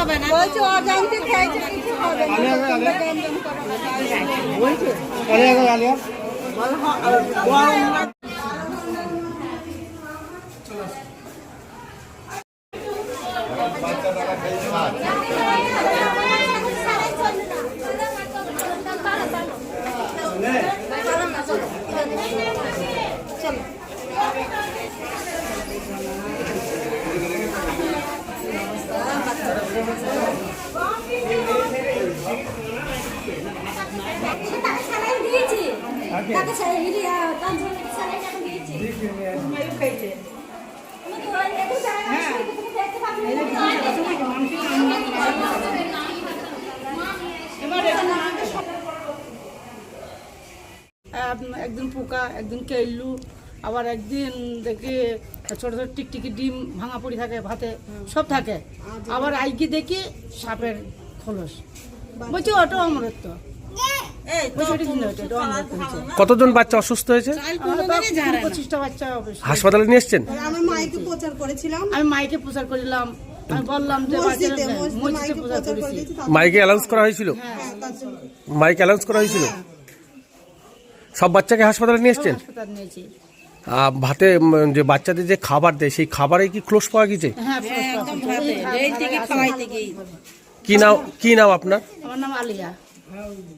বলছে অজান্তে খেয়েছে কিছু হবে না আলিয়া গো, আলিয়া। জ্ঞান করা না। বলছে আলিয়া গো, আলিয়া তাকে একদিন পোকা একদিন কেল্লু আবার একদিন দেখি ছোট ছোট টিকটিকি ডিম ভাঙা পড়ি থাকে ভাতে সব থাকে। আবার আইকি দেখি সাপের খোলস। বলছি ওটা অমরত্ব কতজন বাচ্চা অসুস্থ হয়েছে? পঁচিশটা বাচ্চা হাসপাতালে নিয়ে এসছেন? আমার মাইকে প্রচার করেছিলাম। আমি মাইকে প্রচার আমি মসজিদে মাইকে প্রচার প্রচার করে মাইকে অ্যালাউন্স করা হয়েছিল? হ্যাঁ। জন্য। মাইক অ্যালাউন্স করা হয়েছিল? সব বাচ্চাকে হাসপাতালে নিয়ে এসছেন? হাসপাতাল নিয়েছি আহ, ভাতে যে বাচ্চাদের যে খাবার দেয় সেই খাবারে কি ক্লোজ পাওয়া গেছে? হ্যাঁ কি নাম কি নাম আপনার? আমার নাম আলিয়া।